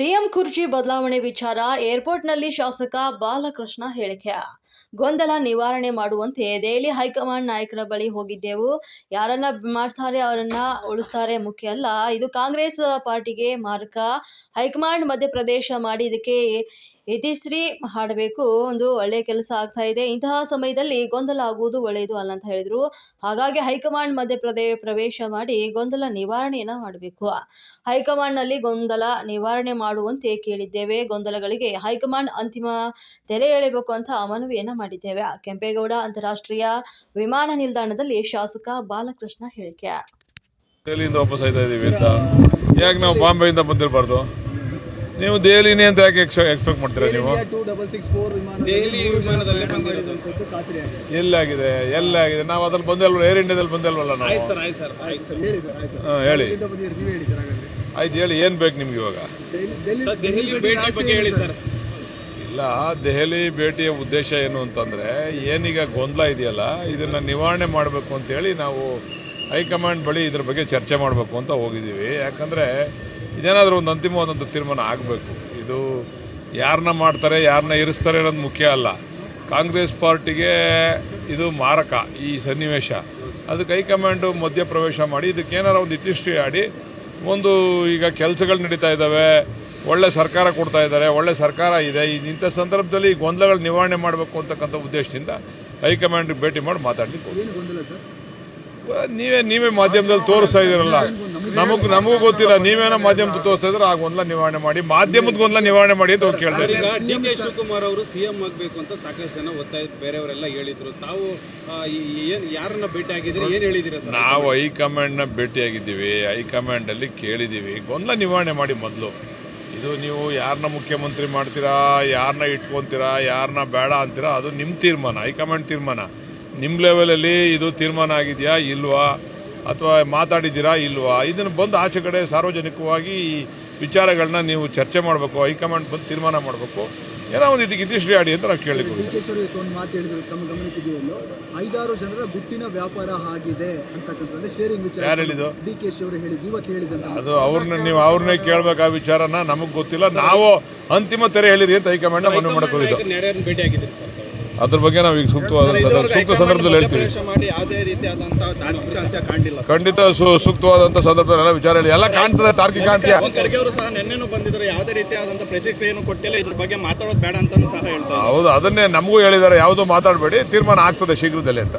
CM ಕುರ್ಚಿ ಬದಲಾವಣೆ ವಿಚಾರ ಏರ್ಪೋರ್ಟ್ನಲ್ಲಿ ಶಾಸಕ ಬಾಲಕೃಷ್ಣ ಹೇಳಿಕೆ. ಗೊಂದಲ ನಿವಾರಣೆ ಮಾಡುವಂತೆ ದೆಹಲಿ ಹೈಕಮಾಂಡ್ ನಾಯಕರ ಬಳಿ ಹೋಗಿದ್ದೆವು. ಯಾರನ್ನ ಮಾಡ್ತಾರೆ ಅವರನ್ನ ಉಳಿಸ್ತಾರೆ ಮುಖ್ಯ ಅಲ್ಲ. ಇದು ಕಾಂಗ್ರೆಸ್ ಪಾರ್ಟಿಗೆ ಮಾರಕ. ಹೈಕಮಾಂಡ್ ಮಧ್ಯಪ್ರದೇಶ ಮಾಡಿ ಇದಕ್ಕೆ ಇತಿಶ್ರೀ ಹಾಡಬೇಕು, ಒಂದು ಒಳ್ಳೆಯ ಕೆಲಸ ಆಗ್ತಾ ಇದೆ. ಇಂತಹ ಸಮಯದಲ್ಲಿ ಗೊಂದಲ ಆಗುವುದು ಒಳ್ಳೆಯದು ಅಲ್ಲ ಅಂತ ಹೇಳಿದರು. ಹಾಗಾಗಿ ಹೈಕಮಾಂಡ್ ಮಧ್ಯಪ್ರದೇ ಪ್ರವೇಶ ಮಾಡಿ ಗೊಂದಲ ನಿವಾರಣೆಯನ್ನು ಮಾಡಬೇಕು. ಹೈಕಮಾಂಡ್ನಲ್ಲಿ ಗೊಂದಲ ನಿವಾರಣೆ ಮಾಡುವಂತೆ ಕೇಳಿದ್ದೇವೆ. ಗೊಂದಲಗಳಿಗೆ ಹೈಕಮಾಂಡ್ ಅಂತಿಮ ತೆರೆ ಎಳೆಯಬೇಕು ಅಂತ ಮನವಿಯನ್ನು ಮಾಡಿದ್ದೇವೆ. ಕೆಂಪೇಗೌಡ ಅಂತಾರಾಷ್ಟ್ರೀಯ ವಿಮಾನ ನಿಲ್ದಾಣದಲ್ಲಿ ಶಾಸಕ ಬಾಲಕೃಷ್ಣ ಹೇಳಿಕೆ. ವಾಪಸ್ ಅಂತ. ಯಾಕೆ ನಾವು ಬಾಂಬೆಯಿಂದ ಬಂದಿರಬಾರ್ದು? ನೀವು ದೆಹಲಿನೇ ಅಂತ ಯಾಕೆ ಎಕ್ಸ್ಪೆಕ್ಟ್ ಮಾಡ್ತೀರಾ ನೀವು? ಎಲ್ಲಾಗಿದೆ ಎಲ್ಲಾಗಿದೆ. ನಾವು ಅದ್ರಲ್ಲಿ ಬಂದಲ್ವ ಏರ್ ಇಂಡಿಯಾದಲ್ಲಿ ಬಂದಲ್ವಲ್ಲ ನಾವು? ಸರ್ ಹೇಳಿ ಸರ್ ಆಯ್ತು. ಹೇಳಿ. ಹೇಳಿ ಹೇಳಿ ಏನು ಬೇಕು ನಿಮ್ಗೆ ಇವಾಗ? ಹೇಳಿ ಇಲ್ಲ ದೆಹಲಿ ಭೇಟಿಯ ಉದ್ದೇಶ ಏನು ಅಂತಂದ್ರೆ ಏನೀಗ ಗೊಂದಲ ಇದೆಯಲ್ಲ ಇದನ್ನ ನಿವಾರಣೆ ಮಾಡಬೇಕು ಅಂತೇಳಿ ನಾವು ಹೈಕಮಾಂಡ್ ಬಳಿ ಇದ್ರ ಬಗ್ಗೆ ಚರ್ಚೆ ಮಾಡಬೇಕು ಅಂತ ಹೋಗಿದ್ದೀವಿ. ಯಾಕಂದರೆ ಇದೇನಾದರೂ ಒಂದು ಅಂತಿಮವಾದಂಥ ತೀರ್ಮಾನ ಆಗಬೇಕು. ಇದು ಯಾರನ್ನ ಮಾಡ್ತಾರೆ ಯಾರನ್ನ ಇರಿಸ್ತಾರೆ ಅನ್ನೋದು ಮುಖ್ಯ ಅಲ್ಲ. ಕಾಂಗ್ರೆಸ್ ಪಾರ್ಟಿಗೆ ಇದು ಮಾರಕ ಈ ಸನ್ನಿವೇಶ. ಅದಕ್ಕೆ ಹೈಕಮಾಂಡು ಮಧ್ಯಪ್ರವೇಶ ಮಾಡಿ, ಇದಕ್ಕೆ ಏನಾರ ಒಂದು ಇತಿಷ್ಟಿ ಆಡಿ, ಒಂದು ಈಗ ಕೆಲಸಗಳು ನಡೀತಾ ಇದ್ದಾವೆ, ಒಳ್ಳೆ ಸರ್ಕಾರ ಕೊಡ್ತಾ ಇದ್ದಾರೆ, ಒಳ್ಳೆ ಸರ್ಕಾರ ಇದೆ ಇಂಥ ಸಂದರ್ಭದಲ್ಲಿ ಗೊಂದಲಗಳು ನಿವಾರಣೆ ಮಾಡಬೇಕು ಅಂತಕ್ಕಂಥ ಉದ್ದೇಶದಿಂದ ಹೈಕಮಾಂಡ್ಗೆ ಭೇಟಿ ಮಾಡಿ ಮಾತಾಡ್ಲಿಕ್ಕೆ ಹೋಗಿ ಏನು ಗೊಂದಲ ಸರ್ ನೀವೇ ನೀವೇ ಮಾಧ್ಯಮದಲ್ಲಿ ತೋರಿಸ್ತಾ ಇದ್ದೀರಲ್ಲ. ನಮಗ್ ನಮಗೂ ಗೊತ್ತಿಲ್ಲ ನೀವೇನೋ ಮಾಧ್ಯಮದ ತೋರಿಸ್ತಾ ಇದ್ರೆ ಆ ಗೊಂದಲ ನಿವಾರಣೆ ಮಾಡಿ ಮಾಧ್ಯಮದ ಗೊಂದಲ ನಿವಾರಣೆ ಮಾಡಿ ಅಂತ ಕೇಳ್ತಾ ಇದ್ದಾರೆ. ಇದ್ದೀನಿ ಡಿ ಕೆ ಶಿವಕುಮಾರ್ ಅವರು ಸಿಎಂ ಆಗ್ಬೇಕು ಅಂತ ಸಾಕಷ್ಟು ಜನ ಒತ್ತಾಯ ಬೇರೆಯವರೆಲ್ಲ ಹೇಳಿದ್ರು. ತಾವು ಯಾರನ್ನ ಭೇಟಿ ಆಗಿದ್ರೆ ಏನ್ ಹೇಳಿದಿರ ನಾವು ಹೈಕಮಾಂಡ್ನ ಭೇಟಿಯಾಗಿದ್ದೀವಿ. ಹೈಕಮಾಂಡ್ ಅಲ್ಲಿ ಕೇಳಿದ್ದೀವಿ. ಗೊಂದಲ ನಿವಾರಣೆ ಮಾಡಿ ಮೊದಲು. ಇದು ನೀವು ಯಾರನ್ನ ಮುಖ್ಯಮಂತ್ರಿ ಮಾಡ್ತೀರಾ ಯಾರನ್ನ ಇಟ್ಕೊಂತೀರಾ ಯಾರನ್ನ ಬೇಡ ಅಂತೀರಾ ಅದು ನಿಮ್ಮ ತೀರ್ಮಾನ ಹೈಕಮಾಂಡ್ ತೀರ್ಮಾನ. ನಿಮ್ಮ ಲೆವೆಲಲ್ಲಿ ಇದು ತೀರ್ಮಾನ ಆಗಿದೆಯಾ ಇಲ್ವಾ? ಅಥವಾ ಮಾತಾಡಿದ್ದೀರಾ ಇಲ್ವಾ? ಇದನ್ನು ಬಂದು ಆಚೆ ಕಡೆ ಸಾರ್ವಜನಿಕವಾಗಿ ಈ ವಿಚಾರಗಳನ್ನ ನೀವು ಚರ್ಚೆ ಮಾಡಬೇಕು ಹೈಕಮಾಂಡ್ ಬಂದು ತೀರ್ಮಾನ ಮಾಡಬೇಕು. ಏನೋ ಒಂದು ಇದಕ್ಕೆ ಇತಿಶ್ರೀ ಆಡಿ ಅಂತ ನಾವು ಕೇಳಿ ಒಂದು ಮಾತು ಹೇಳಿದ್ರು ತಮ್ಮ ಗಮನಕ್ಕಿದೆಯಲ್ಲೋ ಐದಾರು ಜನರ ಗುಟ್ಟಿನ ವ್ಯಾಪಾರ ಆಗಿದೆ ಅಂತಕ್ಕಂಥದ್ದು ಶೇರಿಂಗ್ ವಿಚಾರ. ಯಾರು ಹೇಳಿದ್ದು? ಡಿ ಕೆ ಶಿ ಅವರು ಹೇಳಿದ್ದು ಇವತ್ತು ಹೇಳಿದಂತ ಅದು ಅವ್ರನ್ನ ನೀವು ಅವ್ರನ್ನೇ ಕೇಳಬೇಕು ಆ ವಿಚಾರನ ನಮಗೆ ಗೊತ್ತಿಲ್ಲ. ನಾವು ಅಂತಿಮ ತೆರೆ ಹೇಳಿರಿ ಅಂತ ಹೈಕಮಾಂಡ್ ಮನವಿ ಮಾಡಕ್ ಹೋಗಿದ್ದು ಯಾರ್ಯಾರನ್ನ ಭೇಟಿ ಆಗಿದ್ರಿ ಸರ್? ಅದ್ರ ಬಗ್ಗೆ ನಾವು ಈಗ ಸೂಕ್ತವಾದ ಸೂಕ್ತ ಸಂದರ್ಭದಲ್ಲಿ ಹೇಳ್ತೀವಿ. ಖಂಡಿತ ಸೂಕ್ತವಾದಂತ ಸಂದರ್ಭದಲ್ಲಿ ಎಲ್ಲ ವಿಚಾರ ಹೇಳಿ. ಎಲ್ಲ ಕಾಣ್ತದೆ ತಾರ್ಕಿಕ ಅಂತ್ಯ ಖರ್ಗೆ ಅವರು ಸಹ ನಿನ್ನೆನೂ ಬಂದಿದ್ದಾರೆ. ಯಾವುದೇ ರೀತಿಯಾದಂತಹ ಪ್ರತಿಕ್ರಿಯೆಯನ್ನು ಕೊಟ್ಟಿಲ್ಲ. ಇದ್ರ ಬಗ್ಗೆ ಮಾತಾಡೋದು ಬೇಡ ಅಂತಾನು ಸಹ ಹೇಳ್ತಾರೆ ಹೌದು ಅದನ್ನೇ ನಮಗೂ ಹೇಳಿದ್ದಾರೆ. ಯಾವುದು ಮಾತಾಡಬೇಡಿ. ತೀರ್ಮಾನ ಆಗ್ತದೆ ಶೀಘ್ರದಲ್ಲೇ ಅಂತ.